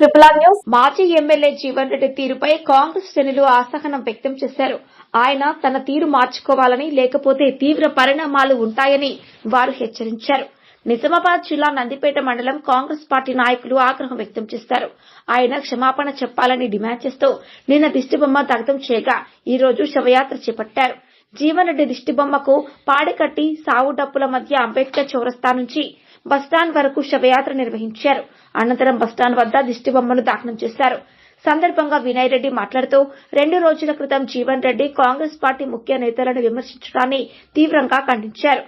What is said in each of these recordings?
Triple R news. మాజీ MLA Jeevan Reddy తీరుపై కాంగ్రెస్ శ్రేణులు అసహనం వ్యక్తం చేశారు. ఆయన తన తీరు మార్చుకోవాలని లేకపోతే తీవ్ర పరిణామాలు ఉంటాయని వారు హెచ్చరించారు. నిజామాబాద్ జిల్లా నందిపేట మండలం కాంగ్రెస్ పార్టీ నాయకులు ఆగ్రహం వ్యక్తం చేశారు ఆయన క్షమాపణ చెప్పాలని డిమాండ్ చేస్తూ నిన్న దిష్టిబొమ్మ దగ్ధం చేయగా ఈ రోజు శవయాత్ర చేపట్టారు. జీవన్ రెడ్డి దిష్టిబొమ్మకు పాడికట్టి సావు డప్పుల మధ్య అంబేద్కర్ చౌరస్తా నుంచి బస్టాండ్ వరకు శవయాత్ర నిర్వహించారు. అనంతరం బస్టాండ్ వద్ద దిష్టిబొమ్మను దాఖనం చేశారు. సందర్భంగా వినయ్ రెడ్డి మాట్లాడుతూ రెండు రోజుల క్రితం జీవన్ రెడ్డి కాంగ్రెస్ పార్టీ ముఖ్య నేతలను విమర్శించడాన్ని తీవ్రంగా ఖండించారు.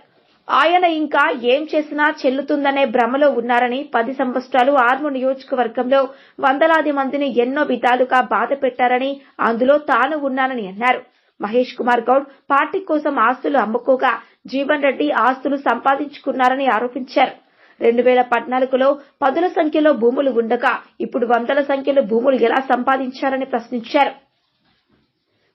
ఆయన ఇంకా ఏం చేసినా చెల్లుతుందనే భ్రమలో ఉన్నారని పది సంవత్సరాలు ఆర్ము నియోజకవర్గంలో వందలాది మందిని ఎన్నో విధాలుగా బాధ పెట్టారని అందులో తాను ఉన్నానని అన్నారు. మహేష్ కుమార్ గౌడ్ పార్టీ కోసం ఆస్తులు అమ్ముకోగా జీవన్ రెడ్డి ఆస్తులు సంపాదించుకున్నారని ఆరోపించారు. రెండు వేల పద్నాలుగులో పదుల సంఖ్యలో భూములు ఉండగా ఇప్పుడు వందల సంఖ్యలో భూములు ఎలా సంపాదించారని ప్రశ్నించారు.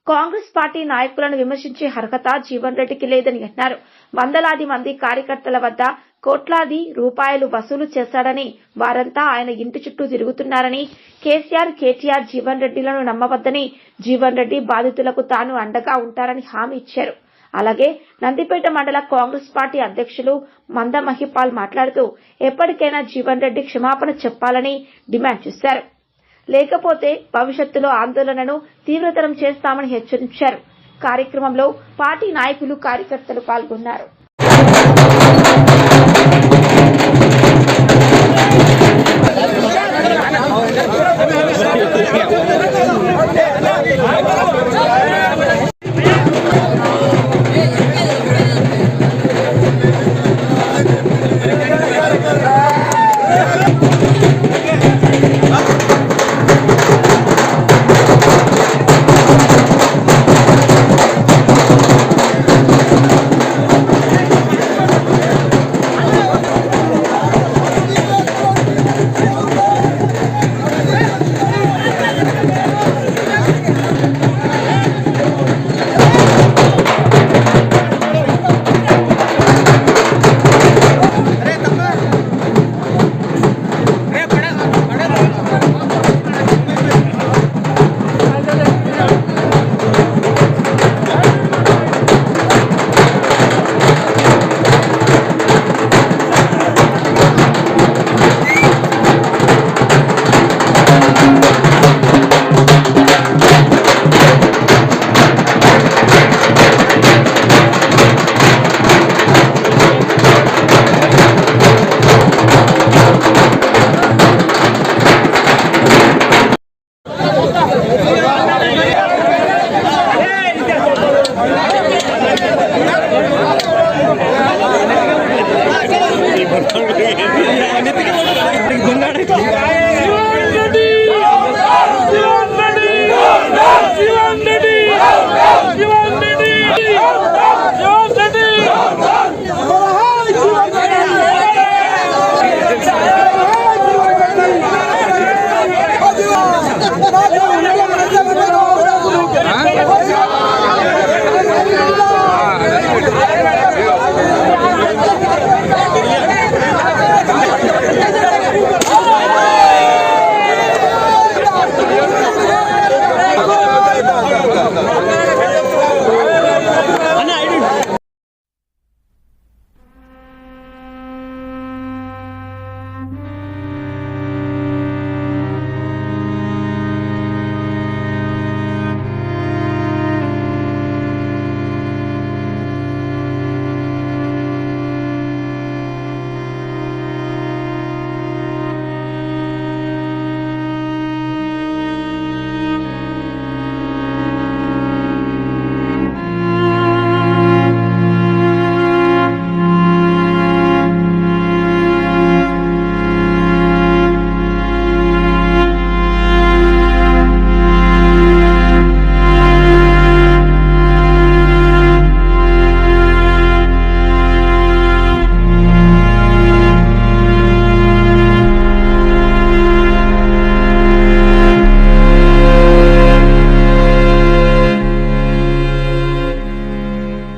కాంగ్రెస్ పార్టీ నాయకులను విమర్శించే అర్హత జీవన్ రెడ్డికి లేదని అన్నారు. వందలాది మంది కార్యకర్తల వద్ద కోట్లాది రూపాయలు వసూలు చేశాడని వారంతా ఆయన ఇంటి చుట్టూ తిరుగుతున్నారని కేసీఆర్ కేటీఆర్ జీవన్ రెడ్డిలను నమ్మవద్దని జీవన్ రెడ్డి బాధితులకు తాను అండగా ఉంటారని హామీ ఇచ్చారు. అలాగే నందిపేట మండల కాంగ్రెస్ పార్టీ అధ్యక్షులు మంద మహిపాల్ మాట్లాడుతూ ఎప్పటికైనా జీవన్ రెడ్డి క్షమాపణ చెప్పాలని డిమాండ్ చేశారు. లేకపోతే భవిష్యత్తులో ఆందోళనను తీవ్రతరం చేస్తామని హెచ్చరించారు. కార్యక్రమంలో పార్టీ నాయకులు కార్యకర్తలు పాల్గొన్నారు.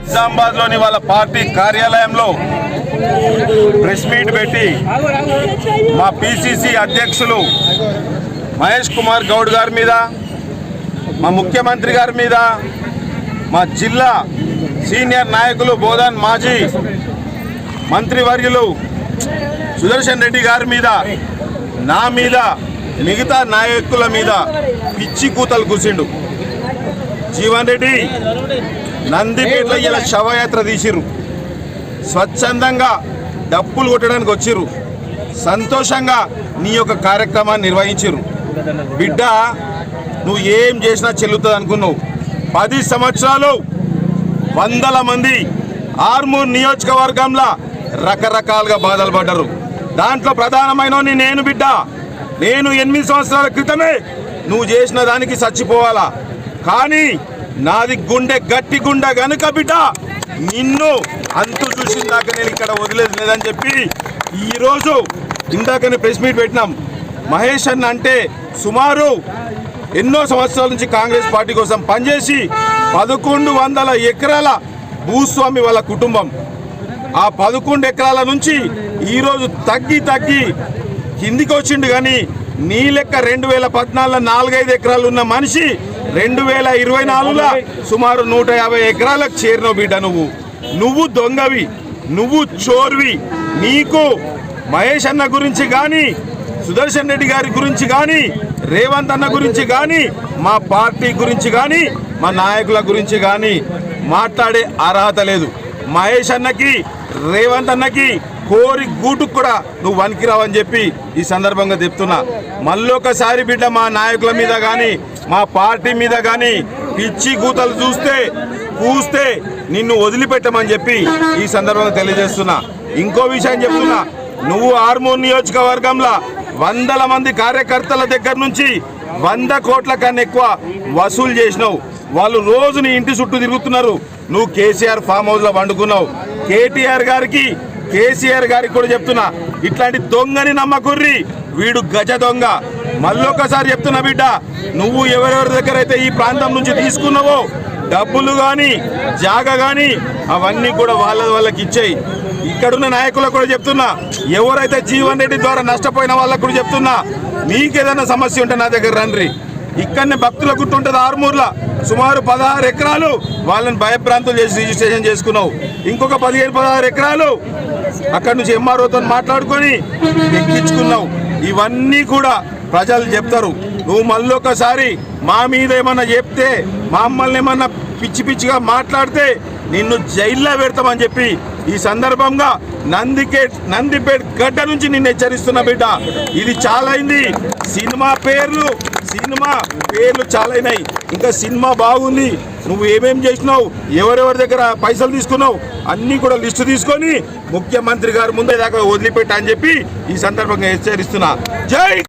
నిజామాబాద్లోని వాళ్ళ పార్టీ కార్యాలయంలో ప్రెస్ మీట్ పెట్టి మా పిసిసి అధ్యక్షులు మహేష్ కుమార్ గౌడ్ గారి మీద మా ముఖ్యమంత్రి గారి మీద మా జిల్లా సీనియర్ నాయకులు బోధన్ మాజీ మంత్రివర్యులు సుదర్శన్ రెడ్డి గారి మీద నా మీద మిగతా నాయకుల మీద పిచ్చి కూతలు కూసిండు. జీవన్ రెడ్డి నందిపేటలో ఇలా శవయాత్ర తీసిర్రు. స్వచ్ఛందంగా డప్పులు కొట్టడానికి వచ్చిర్రు. సంతోషంగా నీ యొక్క కార్యక్రమాన్ని నిర్వహించిర్రు. బిడ్డ నువ్వు ఏం చేసినా చెల్లుతుంది అనుకున్నావు. పది సంవత్సరాలు వందల మంది ఆర్మూర్ నియోజకవర్గంలో రకరకాలుగా బాధలు పడ్డారు. దాంట్లో ప్రధానమైన నేను బిడ్డ. నేను ఎనిమిది సంవత్సరాల క్రితమే నువ్వు చేసిన దానికి చచ్చిపోవాలా? కానీ నాది గుండె గట్టి గుండె గనుక బిడ్డ నిన్ను అంతు చూసిన దాకా నేను ఇక్కడ వదిలేదు లేదని చెప్పి ఈరోజు ఇందాకనే ప్రెస్ మీట్ పెట్టినాం. మహేష్ అన్న అంటే సుమారు ఎన్నో సంవత్సరాల నుంచి కాంగ్రెస్ పార్టీ కోసం పనిచేసి పదకొండు వందల ఎకరాల భూస్వామి వాళ్ళ కుటుంబం. ఆ పదకొండు ఎకరాల నుంచి ఈరోజు తగ్గి తగ్గి కిందికి వచ్చిండు కానీ నీ లెక్క రెండు వేల పద్నాలుగులో నాలుగైదు ఎకరాలు ఉన్న మనిషి రెండు వేల ఇరవై నాలుగులో సుమారు నూట యాభై ఎకరాలకు చేరినవు బిడ్డ నువ్వు. నువ్వు దొంగవి నువ్వు చోర్వి. నీకు మహేష్ అన్న గురించి కానీ సుదర్శన్ రెడ్డి గారి గురించి కానీ రేవంత్ అన్న గురించి కానీ మా పార్టీ గురించి కానీ మా నాయకుల గురించి కానీ మాట్లాడే అర్హత లేదు. మహేష్ అన్నకి రేవంత్ అన్నకి కోరి గూటుకు కూడా నువ్వు వనికిరావని చెప్పి ఈ సందర్భంగా చెప్తున్నా. మళ్ళొకసారి బిడ్డ మా నాయకుల మీద కానీ మా పార్టీ మీద కానీ పిచ్చి గూతలు చూస్తే కూస్తే నిన్ను వదిలిపెట్టమని చెప్పి ఈ సందర్భంగా తెలియజేస్తున్నా. ఇంకో విషయం చెప్తున్నా. నువ్వు ఆర్మూర్ నియోజకవర్గంలో వందల మంది కార్యకర్తల దగ్గర నుంచి వంద కోట్ల కన్నా ఎక్కువ వసూలు చేసినావు. వాళ్ళు రోజు నీ ఇంటి చుట్టూ తిరుగుతున్నారు. నువ్వు కేసీఆర్ ఫామ్ హౌస్లో వండుకున్నావు. కేటీఆర్ గారికి కేసీఆర్ గారికి కూడా చెప్తున్నా ఇట్లాంటి దొంగని నమ్మకుర్రి వీడు గజ దొంగ. మళ్ళొకసారి చెప్తున్నా బిడ్డ నువ్వు ఎవరెవరి దగ్గర అయితే ఈ ప్రాంతం నుంచి తీసుకున్నావో డబ్బులు కానీ జాగ కానీ అవన్నీ కూడా వాళ్ళ వాళ్ళకి ఇచ్చేయి. ఇక్కడున్న నాయకులకు కూడా చెప్తున్నా ఎవరైతే జీవన్ రెడ్డి ద్వారా నష్టపోయిన వాళ్ళకు కూడా చెప్తున్నా మీకేదైనా సమస్య ఉంటే నా దగ్గర రండి ఇక్కడనే భక్తుల గుర్తుంటుంది ఆరుమూర్ల. సుమారు పదహారు ఎకరాలు వాళ్ళని భయభ్రాంతులు చేసి రిజిస్ట్రేషన్ చేసుకున్నావు. ఇంకొక పదిహేను పదహారు ఎకరాలు అక్కడ నుంచి ఎంఆర్ఓతో మాట్లాడుకొని ఎక్కించుకున్నావు ఇవన్నీ కూడా ప్రజలు చెప్తారు. నువ్వు మళ్ళొకసారి మా మీద ఏమన్నా చెప్తే మమ్మల్ని ఏమన్నా పిచ్చి పిచ్చిగా మాట్లాడితే నిన్ను జైల్లో పెడతామని చెప్పి ఈ సందర్భంగా నందికేట్ నందిపేట్ గడ్డ నుంచి నిన్ను హెచ్చరిస్తున్న బిడ్డ. ఇది చాలా అయింది సినిమా పేర్లు సినిమా పేర్లు చాలా ఇంకా సినిమా బాగుంది. నువ్వు ఏమేం చేసినావు? ఎవరెవరి దగ్గర పైసలు తీసుకున్నావు? అన్నీ కూడా లిస్టు తీసుకొని ముఖ్యమంత్రి గారు ముందే దాకా వదిలిపెట్టా అని చెప్పి ఈ సందర్భంగా హెచ్చరిస్తున్నా. జై